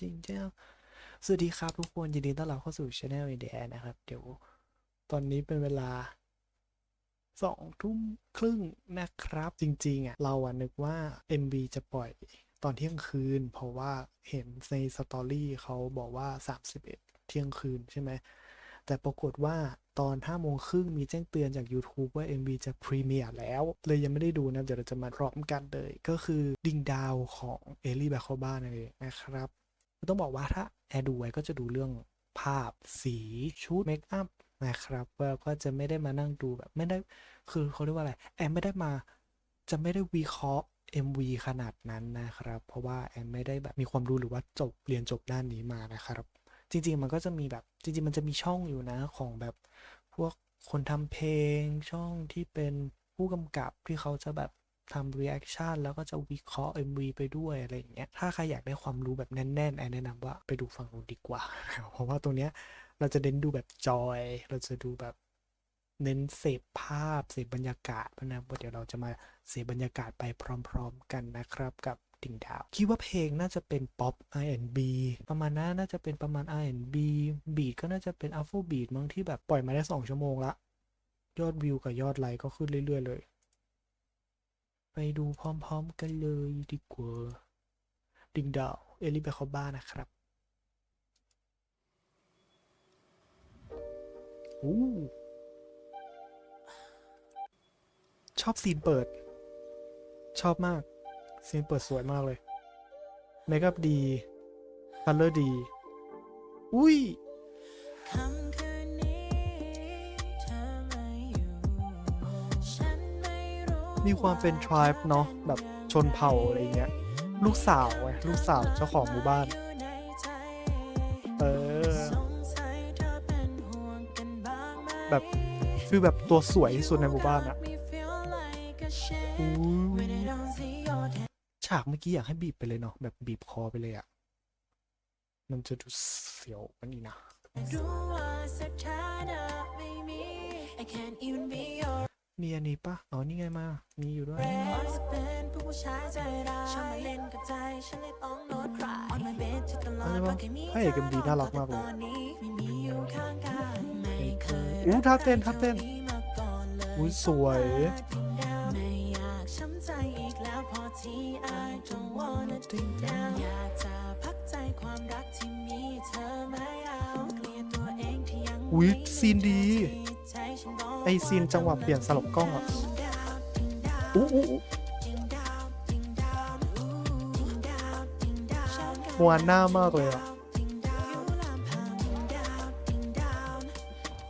จริงเจังสวัสดีครับทุกคนยินดีต้อนรับเข้าสู่ช anel อินเดียนะครับ เดี๋ยวตอนนี้เป็นเวลาสองทุ่มครึ่งนะครับ จริง ๆอะเราอะนึกว่า MV จะปล่อยตอนเที่ยงคืน เพราะว่าเห็นในสตอรี่เขาบอกว่า 31 เที่ยงคืนใช่ไหมแต่ปรากฏว่าตอน5โมงครึ่งมีแจ้งเตือนจาก YouTube ว่า MV จะพรีเมียร์แล้ว เลยยังไม่ได้ดูนะ เดี๋ยวเราจะมาพร้อมกันเลย ก็คือดิงดาวของเอลี่แบคโคบ้านั่นเองนะครับ ต้องบอกว่าถ้าแอร์ดูไว้ก็จะดูเรื่องภาพสีชุดเมคอัพนะครับว่าก็จะไม่ได้มานั่งดูแบบไม่ได้คือเขาเรียกว่าอะไรแอมไม่ได้มาจะไม่ได้วิเคราะห์ MV ขนาดนั้นนะครับ เพราะว่าแอมไม่ได้แบบมีความรู้หรือว่าจบเรียนจบด้านนี้มานะครับ จริง ๆ มันก็จะมีแบบจริง ๆ มันจะมีช่องอยู่นะของแบบพวกคนทำเพลงช่องที่เป็นผู้กำกับที่เขาจะแบบ ทำ reaction แล้วก็จะวิเคราะห์ MV ไปด้วยอะไรอย่างเงี้ย ถ้าใครอยากได้ความรู้แบบแน่นๆแอนแนะนำว่าไปดูฝั่งนู้นดีกว่า เพราะว่าตรงเนี้ยเราจะเน้นดูแบบจอย เราจะดูแบบเน้นเสพภาพ เสพบรรยากาศเพราะฉะวันเดี๋ยวเราจะมาเสพบรรยากาศไปพร้อมๆกันนะครับกับดิ่งดาว คิดว่าเพลงน่าจะเป็นป๊อป R&B ประมาณนั้นน่าจะเป็นประมาณ R&B บีทก็น่าจะเป็น Afro beat มั้งที่แบบปล่อยมาได้ 2 ชั่วโมงละ ยอดวิวกับยอดไลค์ก็ขึ้นเรื่อยๆเลย ไปดูพร้อมๆกันเลยดีกว่าดิงดาว เอลิเบคอบ้านะครับอู้ชอบซีนเปิด ชอบมาก ซีนเปิดสวยมากเลย เมคอัพดีคัลเลอร์ดี อุ้ย มีความเป็น tribe เนาะแบบชนเผ่าอะไรเงี้ย ลูกสาวไงลูกสาวเจ้าของหมู่บ้าน เออ แบบฟีลแบบตัวสวยที่สุดในหมู่บ้านอะฉากเมื่อกี้อยากให้บีบไปเลยเนาะแบบบีบคอไปเลยอะมันจะดูเสียวมันอีกนะ รู้ว่าสักชาติไม่มี I can't even be your มีอันนี้ปะอ๋อนี่ไงมา มีอยู่ด้วย friend สักเป็นผู้ชายใจร้ายชอบมาเล่นกับใจฉันเลยต้องโน้ตคลาย on my bed จะตลอดว่าแค่มีพระเอก MV น่ารักมากเลยตอนนี้ไม่มีอยู่ข้างกายไม่เคยอู้ท่าเต้นท่าเต้นมาก่อนเลยอุ้ยสวยไม่อยากช้ำใจอีกแล้วพอที่ I don't wanna think down อยากจะพักใจความรักที่มีเธอไม่เอาเคลียร์ตัวเองที่ยังอุ๊ยไม่มีซีนดีที่ใจฉันบอก ไอซีนจังหวะเปลี่ยนสลับกล้องอะดาวดิ้งดาวอู้อู้อู้ดิ้งดาวดิ้งดาวอู้ดิ้งดาวดิ้งดาวฉันก็มวนหน้ามากเลยอะดิ้งดาวอยู่ลำพังดิ้งดาวดิ้งดาว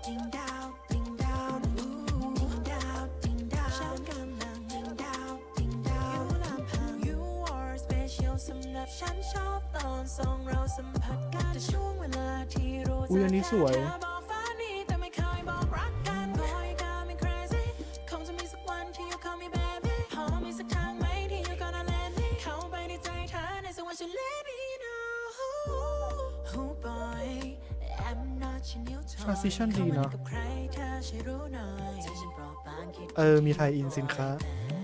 ดิ้งดาวดิ้งดาวอู้ดิ้งดาวดิ้งดาวฉันกำลัง อในสักวันฉัน let me know oh boy I'm not your new toy Transition ดีเนอะเข้ามากับใครเธอช่วยรู้หน่อยใจฉันเปราะบางคิด เออ มีไทยอินสินค้า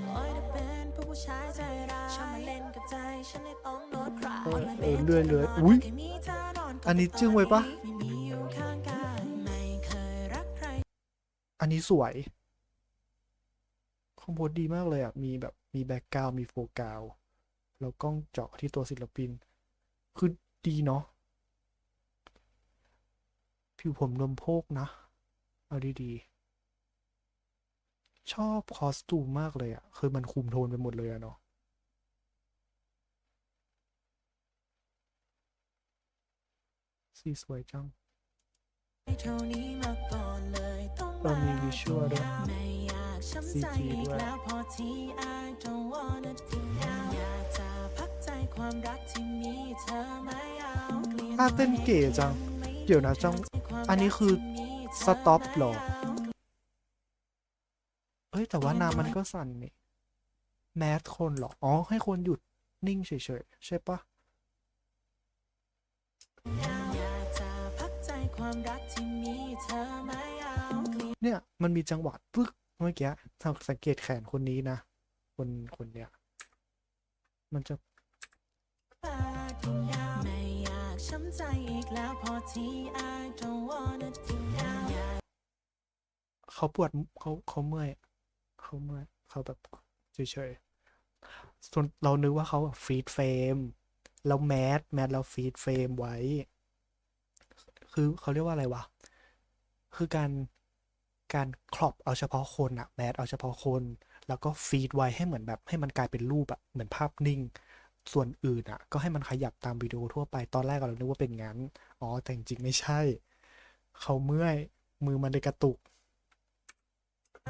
โอ้ยถ้าเป็นผู้ชายใจร้ายชอบมาเล่นกับใจฉันเลยต้องโน้ตคลายเออเออเรื่อยเรื่อยอุ๊ยอันนี้จึ้งไว้ปะ ไม่มีอยู่ข้างกายไม่เคยรักใคร อันนี้สวยคอมโพสดีมากเลยอะ มีแบบ มีแบ็กกราวมีโฟกัส แล้วกล้องเจาะที่ตัวศิลปิน คือดีเนาะผิวผมนมโพกนะ เอาดีๆ ชอบคอสตูมมากเลยอะคือมันคุมโทนไปหมดเลยอะเนาะสีสวยจังเท่านี้มาก่อนเลยต้องเรามีวิชวลด้วยไม่อยากช้ำใจ CG อีด้วย ความรักที่มีเธอไม่เอาเกลียดท่าเต้นเก๋จัง เดี๋ยวนะจัง อันนี้คือสต็อปหรอ เอ้ยแต่ว่าน้ำมันก็สั่นนี่แมสคนเหรอ อ๋อ ให้คนหยุดนิ่งเฉยๆ ใช่ปะอยากจะพักใจความรักที่มีเธอไม่เอาเกลียดเนี่ย มันมีจังหวะปึ๊กเมื่อกี้ถ้าสังเกตแขนคนนี้นะ คนคนเนี้ยมันจะ ไม่อยากใจอีกแล้วพอที่ I don't wanna do now เขาปวดเขาเขาเมื่อยเขาเมื่อยเขาแบบเฉยๆส่วนเรานึกว่าเขาฟีดเฟรมแล้วแมสแมสแล้วฟีดเฟรมไว้ คือเขาเรียกว่าอะไรวะ คือการการครอปเอาเฉพาะคนอะแมสเอาเฉพาะคน แล้วก็ฟีดไว้ให้เหมือนแบบให้มันกลายเป็นรูปอะเหมือนภาพนิ่ง ส่วนอื่นอะก็ให้มันขยับตามวิดีโอทั่วไปตอนแรกเรานึกว่าเป็นงั้น อ๋อ แต่จริงๆไม่ใช่ เขาเมื่อย มือมันเลยกระตุก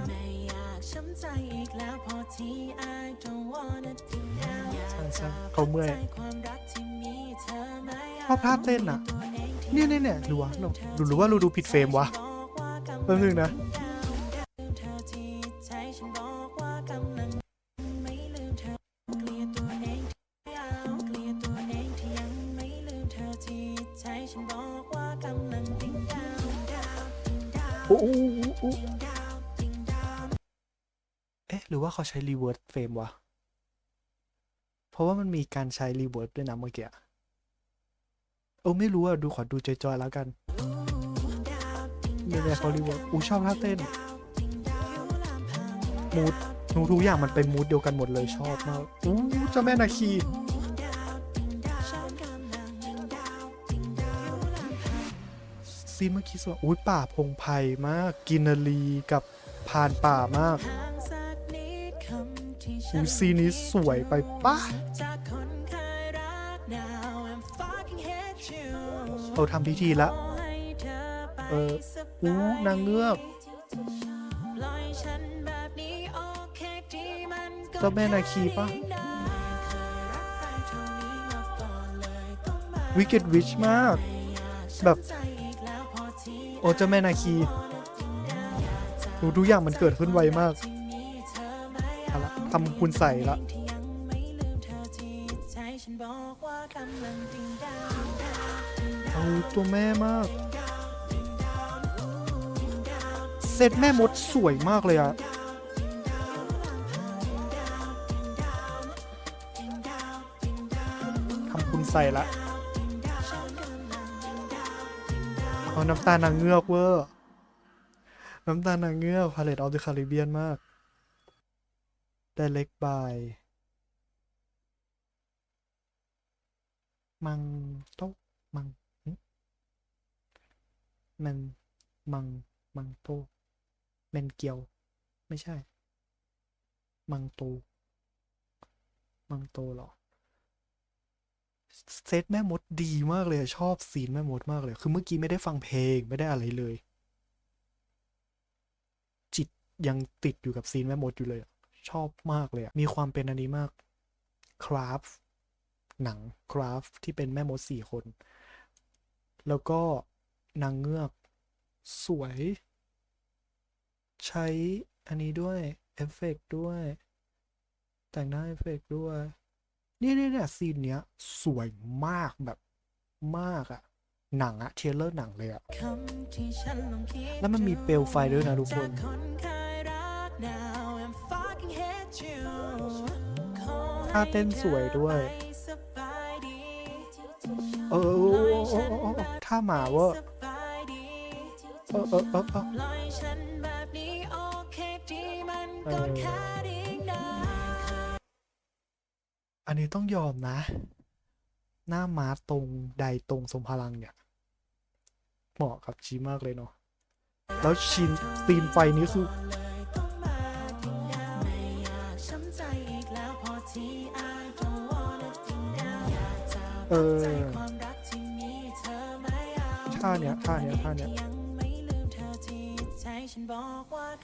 ไม่อยากช้ำใจอีกแล้วพอที่ I don't wanna do now ใช่ใช่เขาเมื่อยใจความรักที่มีเธอไหมชอบท่าเต้นอะเนี่ยเนี่ยเนี่ยหรือวะเราหรือหรือว่าเราดูผิดเฟรมวะแป๊บนึงนะ เอ๊ะ หรือว่าเขาใช้รีเวิร์สเฟรมวะ เพราะว่ามันมีการใช้รีเวิร์สด้วยนะเมื่อกี้เออไม่รู้อะดูขอดูจอยๆแล้วกันเนี่ยเนี่ยเขารีเวิร์สอู้ชอบท่าเต้น มูดนูทุกอย่างมันเป็นมูดเดียวกันหมดเลยชอบมากอู้เจ้าแม่นาคี ซีนเมื่อกี้สวยอุ้ยป่าพงไพ่มาก กินนารีกับพานป่ามากอูซีนนี้สวยไปปะเราทำพิธีละ เอออู้นางเงือกเจ้าแม่นาคีปะวิกเก็ตวิชมาก แบบ โอ้เจ้าแม่นาคีดูทุกอย่างมันเกิดขึ้นไวมากเอาละทำคุณใส่ละเอาตัวแม่มาก เซตแม่มดสวยมากเลยอะทำคุณใส่ละ น้ำตาลนางเงือกเวอร์น้ำตาลนางเงือกพาเลตออฟเดอะคาริเบียนมาก Direct by มังโตมังมันมัง มังโตะเมนเกียว ไม่ใช่ มังโต มังโตหรอ เซตแม่มดดีมากเลยชอบซีนแม่มดมากเลย คือเมื่อกี้ไม่ได้ฟังเพลงไม่ได้อะไรเลย จิตยังติดอยู่กับซีนแม่มดอยู่เลย ชอบมากเลยมีความเป็นอันนี้มากคราฟหนังคราฟที่เป็นแม่มดสี่คน แล้วก็นางเงือกสวย ใช้อันนี้ด้วย เอฟเฟกด้วย แต่งหน้าเอฟเฟกด้วย เนี่ยเนี่ยเนี่ยซีนเนี้ยสวยมากแบบมากอะหนังอะเทรลเลอร์หนังเลยอะแล้วมันมีเปลวไฟด้วยนะทุกคน ท่าเต้นสวยด้วย เออเออเออเออเออเออท่าหมาเว่าเออเออเออเออ อันนี้ต้องยอมนะ หน้าม้าตรงใดตรงทรงพลังเนี่ย เหมาะกับชีมากเลยเนาะแล้วชินตีนไฟนี้คือเออท่าเนี้ยท่าเนี้ยท่าเนี้ย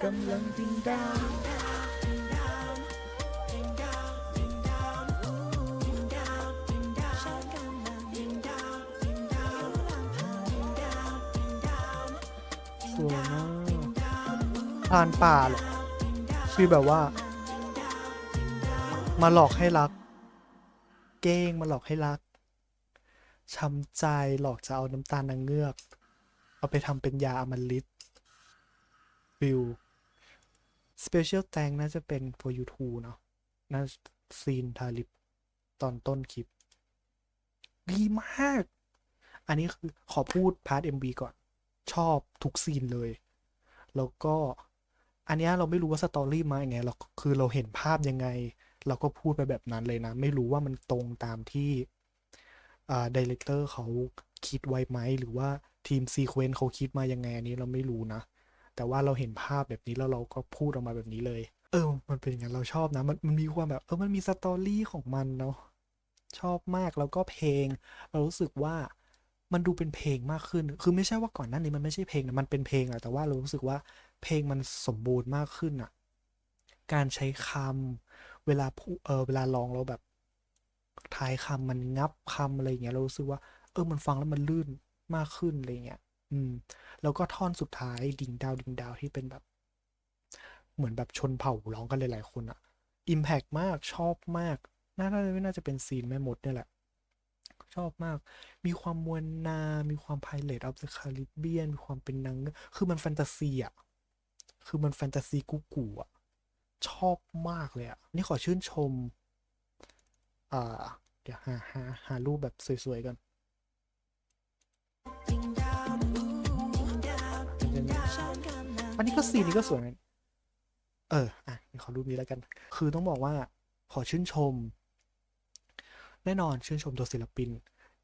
กำลังดิงดาว สวยมากพรานป่าเหรอคือแบบว่า มาหลอกให้รัก เก้งมาหลอกให้รักช้ำใจหลอกจะเอาน้ำตาลนางเงือก เอาไปทำเป็นยาอมฤตฟิล Special Thank น่าจะเป็น for you two เนาะน่าซีนทาลิปตอนต้นคลิป ดีมาก อันนี้คือขอพูดพาร์ท MV ก่อน ชอบทุกซีนเลย แล้วก็อันเนี้ยเราไม่รู้ว่าสตอรี่มาอย่างไงเราคือเราเห็นภาพยังไง เราก็พูดไปแบบนั้นเลยนะ ไม่รู้ว่ามันตรงตามที่ดีเลกเตอร์เขาคิดไว้ไหม หรือว่าทีมซีเควนต์เขาคิดมายังไงอันนี้เราไม่รู้นะ แต่ว่าเราเห็นภาพแบบนี้แล้วเราก็พูดออกมาแบบนี้เลย เออ มันเป็นอย่างนั้นเราชอบนะ มันมันมีความแบบเออมันมีสตอรี่ของมันเนาะชอบมากแล้วก็เพลง เรารู้สึกว่า มันดูเป็นเพลงมากขึ้น คือไม่ใช่ว่าก่อนหน้านี้มันไม่ใช่เพลงนะมันเป็นเพลงอะแต่ว่าเรารู้สึกว่าเพลงมันสมบูรณ์มากขึ้นอะการใช้คำเวลาพูเออเวลาร้องเราแบบท้ายคำมันงับคำอะไรอย่างเงี้ยเรารู้สึกว่า เออมันฟังแล้วมันลื่นมากขึ้นอะไรเงี้ย อืม แล้วก็ท่อนสุดท้ายดิ่งดาวดิ่งดาวที่เป็นแบบ เหมือนแบบชนเผ่าร้องกันหลายๆคนอะอิมแพกมากชอบมากน่าน่าจะน่าจะเป็นซีนแม่มดเนี่ยแหละ ชอบมาก มีความมวลนา มีความไพเรตออฟเดอะคาริบเบียน มีความเป็นนางคือมันแฟนตาซีอะคือมันแฟนตาซีกูกูอะชอบมากเลยอะนี่ขอชื่นชม อ่า เดี๋ยวหาหาหารูปแบบสวยๆกันอันนี้ก็ซีนนี้ก็สวยนะเออ อะขอรูปนี้แล้วกัน คือต้องบอกว่า ขอชื่นชม แน่นอนชื่นชมตัวศิลปิน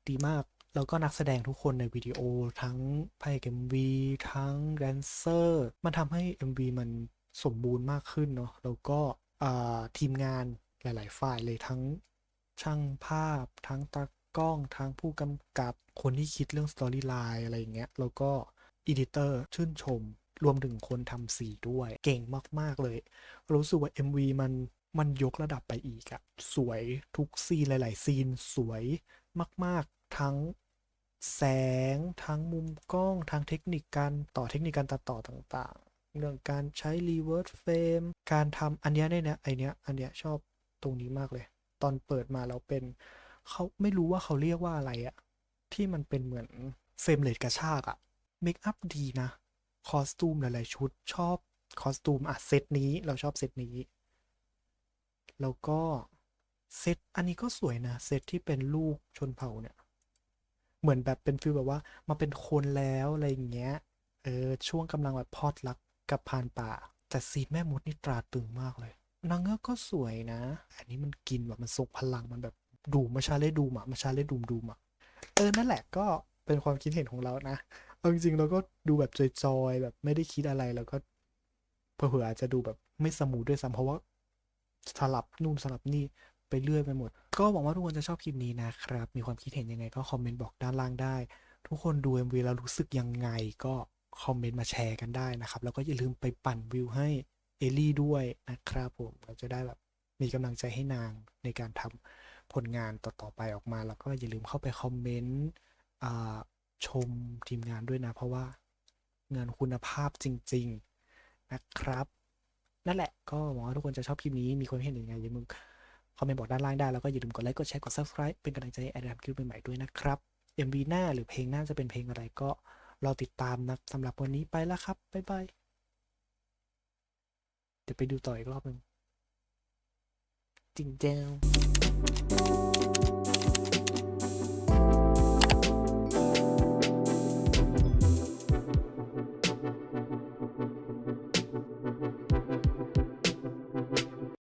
ดีมาก แล้วก็นักแสดงทุกคนในวิดีโอทั้งพระเอก MV ทั้งแดนเซอร์มันทำให้ MV มันสมบูรณ์มากขึ้นเนาะแล้วก็ทีมงานหลาย ๆ ฝ่ายเลยทั้งช่างภาพ ทั้งตากล้อง ทั้งผู้กำกับคนที่คิดเรื่องสตอรี่ไลน์อะไรอย่างเงี้ยแล้วก็อีดิเตอร์ชื่นชมรวมถึงคนทำสีด้วย เก่งมาก ๆ เลย รู้สึกว่า MV มัน มันยกระดับไปอีกอะสวยทุกซีนหลาย ๆ ซีนสวยมาก ๆ ทั้งแสง ทั้งมุมกล้อง ทั้งเทคนิคการต่อเทคนิคการตัดต่อต่าง ๆ เรื่องการใช้ reverse frame การทำอันเนี้ยเนี่ยนะไอเนี้ยอันเนี้ยชอบตรงนี้มากเลย ตอนเปิดมาแล้วเป็นเขาไม่รู้ว่าเขาเรียกว่าอะไรอะที่มันเป็นเหมือนเฟรมเรทกระชากอะเมคอัพดีนะ คอสตูมหลาย ๆ ชุดชอบคอสตูมอะเซตนี้เราชอบเซตนี้ แล้วก็เซตอันนี้ก็สวยนะ เซตที่เป็นลูกชนเผ่าเนี่ย เหมือนแบบเป็นฟีลแบบว่ามาเป็นคนแล้วอะไรอย่างเงี้ย เออ ช่วงกำลังแบบพอดรักกับพานป่า แต่ซีนแม่มดนี่ตราตรึงมากเลย นางเงือกก็สวยนะ อันนี้มันกินแบบมันส่งพลังมันแบบดูมาชาเล่ดูมอะมาชาเล่ดูมดูมอะเออ นั่นแหละก็เป็นความคิดเห็นของเรานะ เอาจริงๆเราก็ดูแบบจอยๆแบบไม่ได้คิดอะไรแล้วก็เผื่ออาจจะดูแบบไม่สมูทด้วยซ้ำเพราะว่า สลับนู่นสลับนี่ไปเรื่อยไปหมด ก็หวังว่าทุกคนจะชอบคลิปนี้นะครับ มีความคิดเห็นยังไงก็คอมเมนต์บอกด้านล่างได้ ทุกคนดู MV แล้วรู้สึกยังไงก็คอมเมนต์มาแชร์กันได้นะครับ แล้วก็อย่าลืมไปปั่นวิวให้เอลลี่ด้วยนะครับผมเราจะได้แบบมีกำลังใจให้นางในการทำผลงานต่อๆไปออกมา แล้วก็อย่าลืมเข้าไปคอมเมนต์ชมทีมงานด้วยนะ เพราะว่างานคุณภาพจริง ๆ นะครับ นั่นแหละก็หวังว่าทุกคนจะชอบคลิปนี้มีความเห็นยังไงอย่าลืมคอมเมนต์บอกด้านล่างได้แล้วก็อย่าลืมกดไลค์กดแชร์กด subscribe เป็นกำลังใจให้แอดทำคลิปใหม่ๆด้วยนะครับ MV หน้าหรือเพลงหน้าจะเป็นเพลงอะไรก็รอติดตามนะสำหรับวันนี้ไปแล้วครับบ๊ายบายเดี๋ยวไปดูต่ออีกรอบหนึ่งจริงแจ้ว